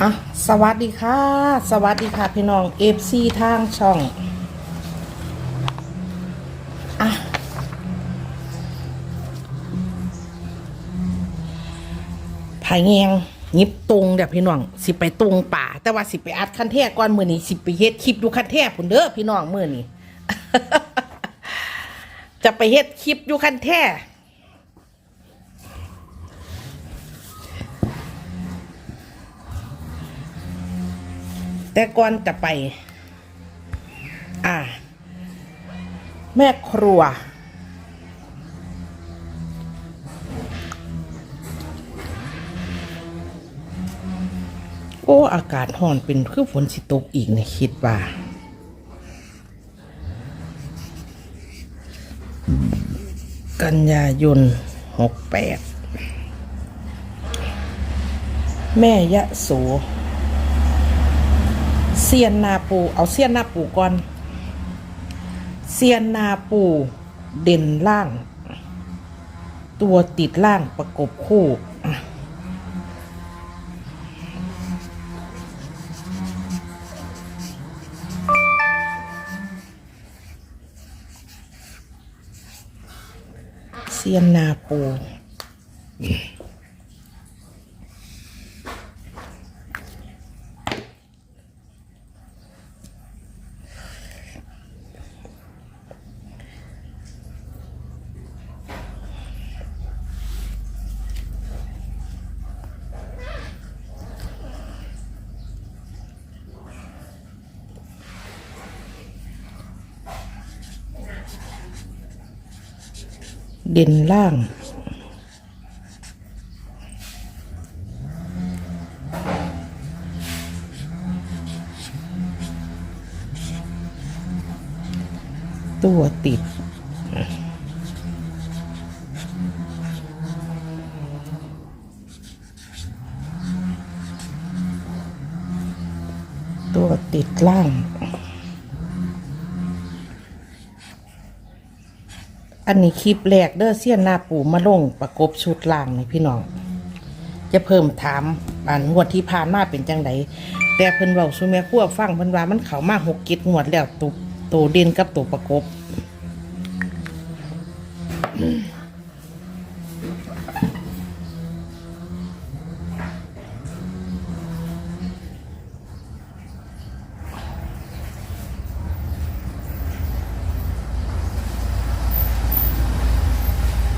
อะสวัสดีค่ะ สวัสดีค่ะพี่น้องเอฟซีทางช่องอะไผ่เงียงยิบตรงเดี๋ยวพี่น้องสิไปตรงป่า แต่ว่าสิไปอัดคันแท่ก่อนมือนี้สิไปเฮ็ดคลิปดูคันแท่พุ่นเด้อพี่น้องมือนี้จะไปเฮ็ดคลิปอยู่คันแท่ แต่ก่อนจะไป อ่า แม่ครัว โอ้ อากาศห่อนเป็นคือฝนสิตกอีกเนี่ยคิดว่ากันยายนหกแปดแม่ยะโส เซียนนาปูเอาเซียนนาปูก่อนเซียนนาปูเด่นล่าง ตัวติดล่างประกบคู่เซียนนาปู เด่นล่าง ตัวติด ตัวติดล่าง อันนี้คลิปแรกเด้อเสี้ยนหน้าปูมาลงประกบชุดล่างนี่พี่น้อง จะเพิ่มถามอันงวดที่ผ่านมาเป็นจังไดแต่เพิ่นเว้าสุเมียคั่วฟังเพิ่นว่ามันเข้ามาหกกิจงวดแล้วตัวตัวเด่นกับตัวประกบ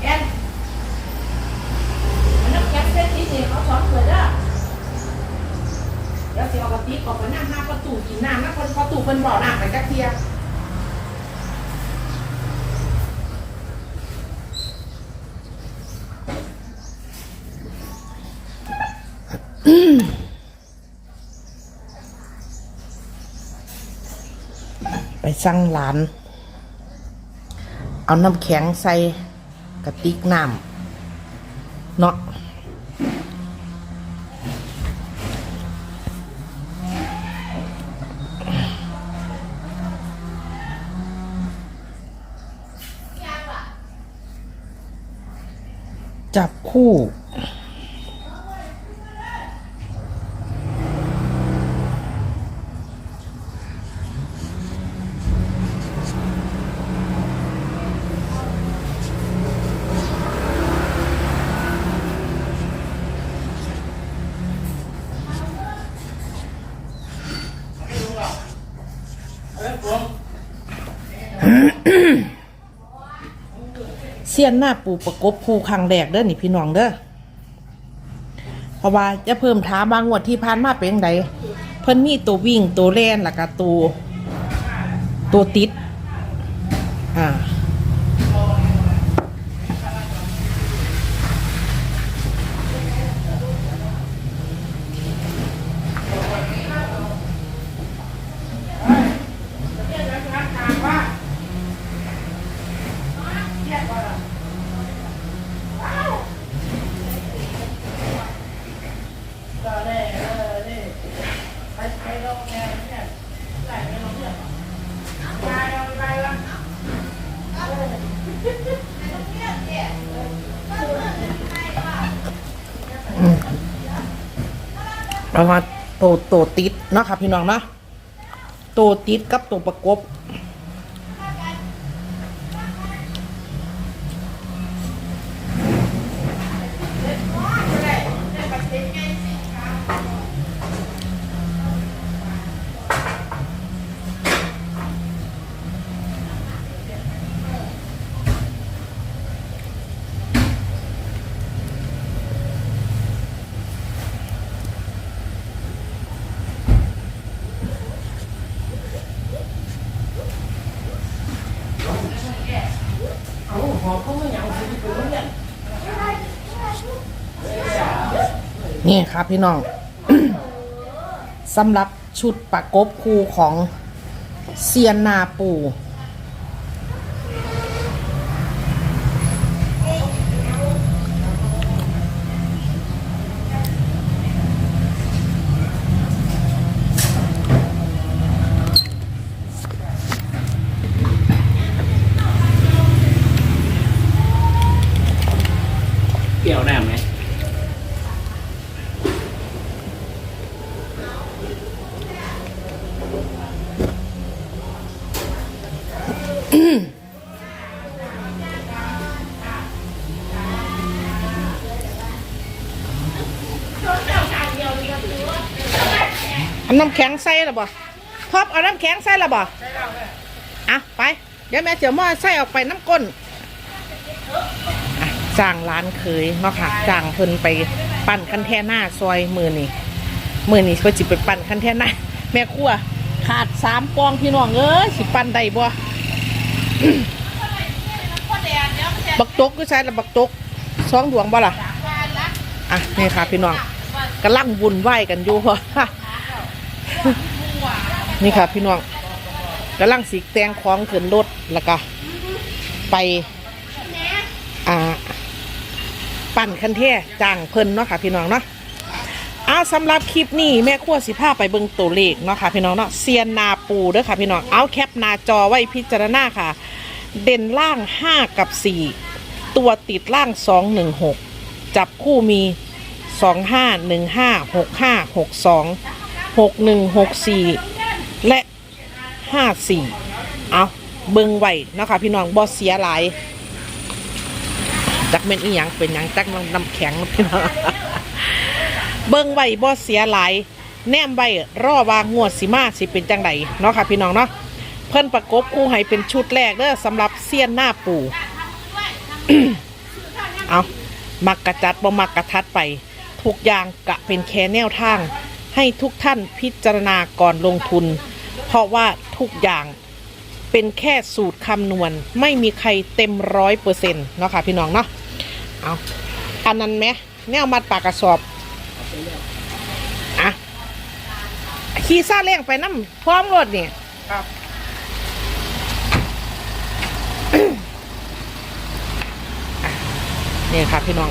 แอนอันนั้นแก๊สเส้นนี้สิเขาสอนเกิดอะ เดี๋ยวสิเอากระติกออกไปนั่งห้าประตูกินน้ำนะคนประตูเป็นบ่อน้ำไปจักเทียไปสั่งร้าน เอาน้ำแข็งใส่กระติกน้ำเนาะ จับคู่เสียนหน้าปูประกบคู่ครั้งแรกเด้อนี่พี่น้องเด้อเพราะว่าจะเพิ่มท้าบางงวดที่ผ่านมาเป็นยังไงเพิ่นมีตัววิ่งตัวแล่นแล้วก็ตัวตัวติดอ่า เพราะว่าตัวตัวติดเนาะครับพี่น้องเนาะตัวติดกับตัวประกบ นี่ครับพี่น้อง สำหรับชุดประกบคู่ของเซียนนาปู น้ำแข็งใส่หรอบ่พอบเอาน้ำแข็งใส่หรอบ่อะไปเดี๋ยวแม่เจียวหม้อใส่ออกไปน้ำก้นอะจ้างร้านเคยเนาะค่ะจ้างเพิ่นไปปั่นคันแท่หน้าซอยมือนี่มือนี่เพิ่นสิไปปั่นคันแท่หน้าแม่ครัวขาดสามปองพี่น้องเอ้ยสิปั่นได้บ่บักตกก็ใช่ละบักตกสองดวงบ่ล่ะอะนี่ค่ะพี่น้องกำลังวุ่นวายกันอยู่ นี่ค่ะ พี่น้องกำลังสีแตงของขึ้นรถแล้วก็ไป อ่า ปั่นคันเท่จ้างเพิ่นเนาะค่ะ พี่น้องเนาะเอาสำหรับคลิปนี้แม่ขั้วสิผ้าไปเบิ่งตัวเลขเนาะค่ะพี่น้องเนาะเซียนนาปูเด้อค่ะพี่น้องเอาแคปหน้าจอไว้พิจารณาค่ะ เด่นล่าง 5 กับ 4 ตัวติดล่าง 2 1 6 จับคู่มี 2 5 1 5 6 5 6 2 6 1 6 4และ5 4เอาเบิงไว้เนาะค่ะพี่น้องบ่เสียหลายจักเป็นอีหยังเป็นหยังจักน้ำน้ำแข็งพี่น้องเบิงไว้บ่เสียหลายแนมไว้รอว่างวดสิมาสิเป็นจังไดเนาะค่ะพี่น้องเนาะเพิ่นประกบคู่ให้เป็นชุดแรกเด้อสำหรับเซียนหน้าปูเอามักกระจัดบ่มักกระทัดไป ทุกอย่างกะเป็นแค่แนวทาง ให้ทุกท่านพิจารณาก่อนลงทุน เพราะว่าทุกอย่างเป็นแค่สูตรคำนวณ ไม่มีใครเต็มร้อยเปอร์เซ็นต์เนาะค่ะพี่น้องเนาะเอาอันนั้นไหมแนวมัดปากกระสอบอะขี่ซาเล้งไปน้ำพร้อมรถเนี่ยครับนี่ครับพี่น้อง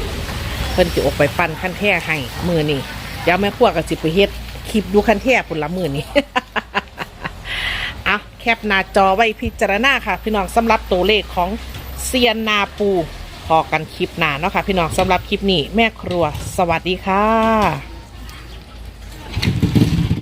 เพิ่นจะออกไปปั้นขั้นแท่ให้มือนี่เดี๋ยวแม่ครัวกับสิไปเฮ็ดคลิปดูขั้นแท่ผลละมือนี่อะ แคปหน้าจอไว้พิจารณาค่ะ พี่น้องสำหรับตัวเลขของเซียนนาปูพอกันคลิปหน้าเนาะค่ะ พี่น้องสำหรับคลิปนี้แม่ครัว สวัสดีค่ะ